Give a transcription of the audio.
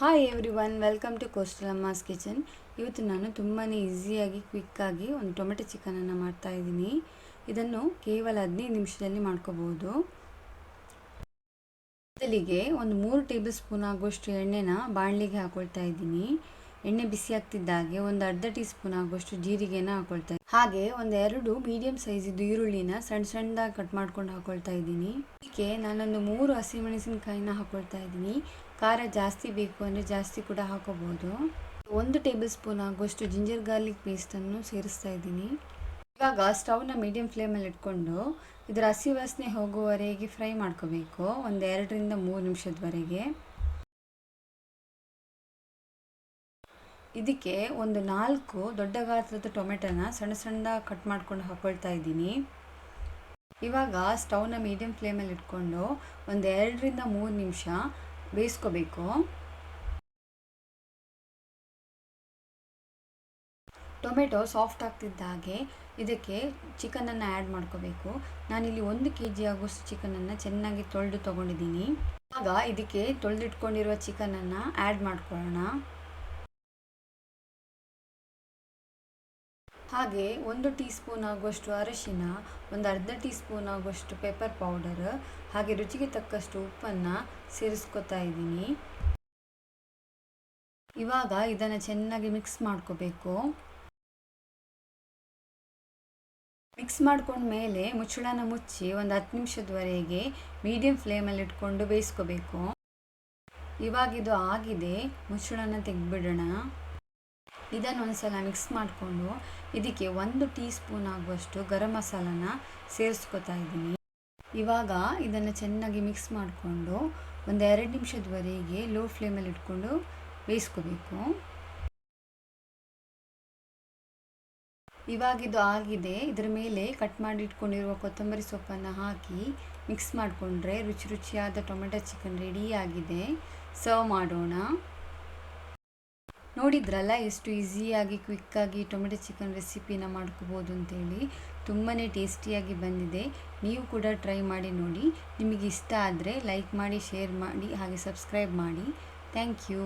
Hi everyone welcome to ಕೋಸ್ಟಲಮ್ಮಾಸ್ kitchen ಇವತ್ತು ನಾನು ತುಂಬಾ ಈಸಿಯಾಗಿ ಕ್ವಿಕ್ಕಾಗಿ ಒಂದು ಟೊಮೆಟೊ ಚಿಕನನ್ನು ಮಾಡ್ತಾ ಇದ್ದೀನಿ. ಇದನ್ನು ಕೇವಲ ಹದಿನೈದು ನಿಮಿಷದಲ್ಲಿ ಮಾಡ್ಕೋಬೋದು ಮೊದಲಿಗೆ ಒಂದು ಮೂರು ಟೇಬಲ್ ಸ್ಪೂನ್ ಆಗುವಷ್ಟು ಎಣ್ಣೆನ ಬಾಣಲಿಗೆ ಹಾಕೊಳ್ತಾ ಇದ್ದೀನಿ. ಎಣ್ಣೆ ಬಿಸಿ ಆಗ್ತಿದ್ದಾಗೆ ಒಂದು ಅರ್ಧ ಟೀ ಸ್ಪೂನ್ ಆಗುವಷ್ಟು ಜೀರಿಗೆನ ಹಾಕೊಳ್ತಾ ಹಾಗೆ ಒಂದು ಎರಡು ಮೀಡಿಯಂ ಸೈಜಿದ್ದು ಈರುಳ್ಳಿನ ಸಣ್ಣ ಸಣ್ಣದಾಗಿ ಕಟ್ ಮಾಡ್ಕೊಂಡು ಹಾಕೊಳ್ತಾ ಇದ್ದೀನಿ. ಇದಕ್ಕೆ ನಾನೊಂದು ಮೂರು ಹಸಿಮೆಣಸಿನಕಾಯಿನ ಹಾಕೊಳ್ತಾ ಇದ್ದೀನಿ. ಖಾರ ಜಾಸ್ತಿ ಬೇಕು ಅಂದರೆ ಜಾಸ್ತಿ ಕೂಡ ಹಾಕೋಬೋದು. ಒಂದು ಟೇಬಲ್ ಸ್ಪೂನ್ ಆಗುವಷ್ಟು ಜಿಂಜರ್ ಗಾರ್ಲಿಕ್ ಪೇಸ್ಟನ್ನು ಸೇರಿಸ್ತಾ ಇದ್ದೀನಿ. ಇವಾಗ ಸ್ಟವ್ನ ಮೀಡಿಯಂ ಫ್ಲೇಮಲ್ಲಿ ಇಟ್ಕೊಂಡು ಇದರ ಹಸಿ ವಾಸನೆ ಹೋಗುವವರೆಗೆ ಫ್ರೈ ಮಾಡ್ಕೋಬೇಕು. ಒಂದು ಎರಡರಿಂದ ಮೂರು ನಿಮಿಷದವರೆಗೆ. ಇದಕ್ಕೆ ಒಂದು ನಾಲ್ಕು ದೊಡ್ಡ ಗಾತ್ರದ ಟೊಮೆಟೊನ ಸಣ್ಣ ಸಣ್ಣದಾಗಿ ಕಟ್ ಮಾಡ್ಕೊಂಡು ಹಾಕೊಳ್ತಾ ಇದ್ದೀನಿ. ಇವಾಗ ಸ್ಟವ್ನ ಮೀಡಿಯಂ ಫ್ಲೇಮಲ್ಲಿ ಇಟ್ಕೊಂಡು ಒಂದು ಎರಡರಿಂದ ಮೂರು ನಿಮಿಷ ಬೇಯಿಸ್ಕೋಬೇಕು. ಟೊಮೆಟೊ ಸಾಫ್ಟ್ ಆಗ್ತಿದ್ದ ಹಾಗೆ ಇದಕ್ಕೆ ಚಿಕನನ್ನು ಆ್ಯಡ್ ಮಾಡ್ಕೋಬೇಕು. ನಾನಿಲ್ಲಿ ಒಂದು ಕೆ ಜಿ ಆಗುವಷ್ಟು ಚಿಕನನ್ನು ಚೆನ್ನಾಗಿ ತೊಳೆದು ತೊಗೊಂಡಿದ್ದೀನಿ. ಆಗ ಇದಕ್ಕೆ ತೊಳೆದಿಟ್ಕೊಂಡಿರುವ ಚಿಕನನ್ನು ಆ್ಯಡ್ ಮಾಡ್ಕೊಳ್ಳೋಣ. ಹಾಗೆ ಒಂದು ಟೀ ಸ್ಪೂನ್ ಆಗುವಷ್ಟು ಅರಿಶಿನ, ಒಂದು ಅರ್ಧ ಟೀ ಸ್ಪೂನ್ ಆಗುವಷ್ಟು ಪೆಪ್ಪರ್ ಪೌಡರ್ ಹಾಗೆ ರುಚಿಗೆ ತಕ್ಕಷ್ಟು ಉಪ್ಪನ್ನು ಸೇರಿಸ್ಕೊತಾ ಇದ್ದೀನಿ. ಇವಾಗ ಇದನ್ನು ಚೆನ್ನಾಗಿ ಮಿಕ್ಸ್ ಮಾಡ್ಕೋಬೇಕು. ಮಿಕ್ಸ್ ಮಾಡ್ಕೊಂಡ ಮೇಲೆ ಮುಚ್ಚಳನ ಮುಚ್ಚಿ ಒಂದು ಹತ್ತು ನಿಮಿಷದವರೆಗೆ ಮೀಡಿಯಂ ಫ್ಲೇಮಲ್ಲಿ ಇಟ್ಕೊಂಡು ಬೇಯಿಸ್ಕೋಬೇಕು. ಇವಾಗಿದು ಆಗಿದೆ, ಮುಚ್ಚಳನ ತೆಗೆದ್ಬಿಡೋಣ. ಇದನ್ನು ಒಂದ್ಸಲ ಮಿಕ್ಸ್ ಮಾಡಿಕೊಂಡು ಇದಕ್ಕೆ ಒಂದು ಟೀ ಸ್ಪೂನ್ ಆಗುವಷ್ಟು ಗರಂ ಮಸಾಲನ ಸೇರಿಸ್ಕೊತಾ ಇದ್ದೀನಿ. ಇವಾಗ ಇದನ್ನು ಚೆನ್ನಾಗಿ ಮಿಕ್ಸ್ ಮಾಡಿಕೊಂಡು ಒಂದು ಎರಡು ನಿಮಿಷದವರೆಗೆ ಲೋ ಫ್ಲೇಮಲ್ಲಿ ಇಟ್ಕೊಂಡು ಬೇಯಿಸ್ಕೋಬೇಕು. ಇವಾಗ ಇದು ಆಗಿದೆ. ಇದರ ಮೇಲೆ ಕಟ್ ಮಾಡಿ ಇಟ್ಕೊಂಡಿರುವ ಕೊತ್ತಂಬರಿ ಸೊಪ್ಪನ್ನು ಹಾಕಿ ಮಿಕ್ಸ್ ಮಾಡಿಕೊಂಡ್ರೆ ರುಚಿ ರುಚಿಯಾದ ಟೊಮೆಟೊ ಚಿಕನ್ ರೆಡಿ ಆಗಿದೆ. ಸರ್ವ್ ಮಾಡೋಣ. ನೋಡಿದ್ರಲ್ಲ ಎಷ್ಟು ಈಸಿಯಾಗಿ, ಕ್ವಿಕ್ಕಾಗಿ ಟೊಮೆಟೊ ಚಿಕನ್ ರೆಸಿಪಿನ ಮಾಡ್ಕೋಬೋದು ಅಂತೇಳಿ. ತುಂಬಾ ಟೇಸ್ಟಿಯಾಗಿ ಬಂದಿದೆ. ನೀವು ಕೂಡ ಟ್ರೈ ಮಾಡಿ ನೋಡಿ. ನಿಮಗೆ ಇಷ್ಟ ಆದರೆ ಲೈಕ್ ಮಾಡಿ, ಶೇರ್ ಮಾಡಿ, ಹಾಗೆ ಸಬ್ಸ್ಕ್ರೈಬ್ ಮಾಡಿ. Thank you.